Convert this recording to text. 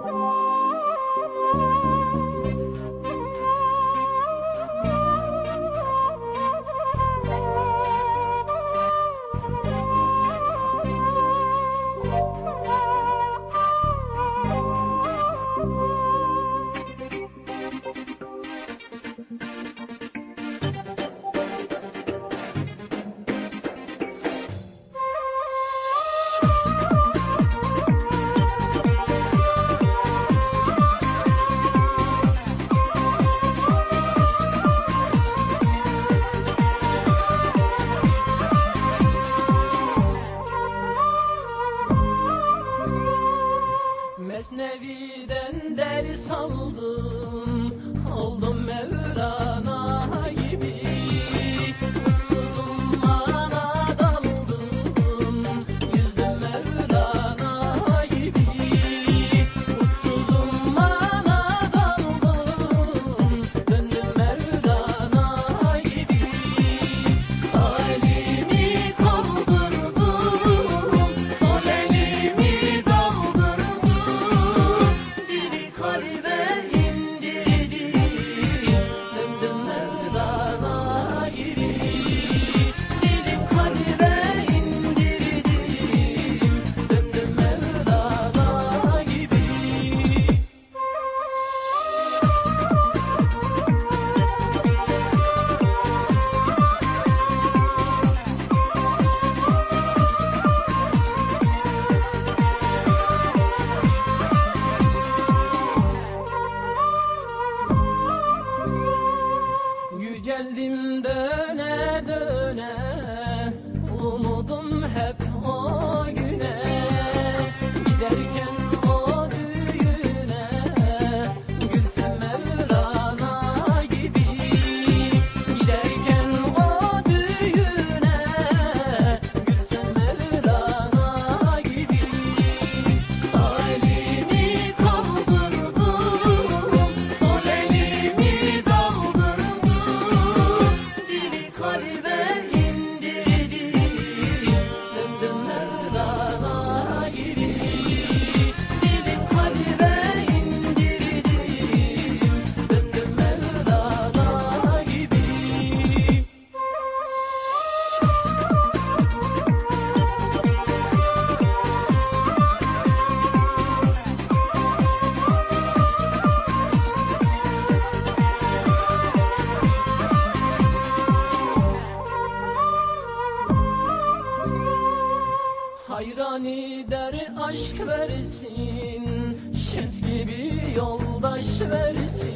Bye. salla Yani der aşk versin Şems gibi yoldaş versin.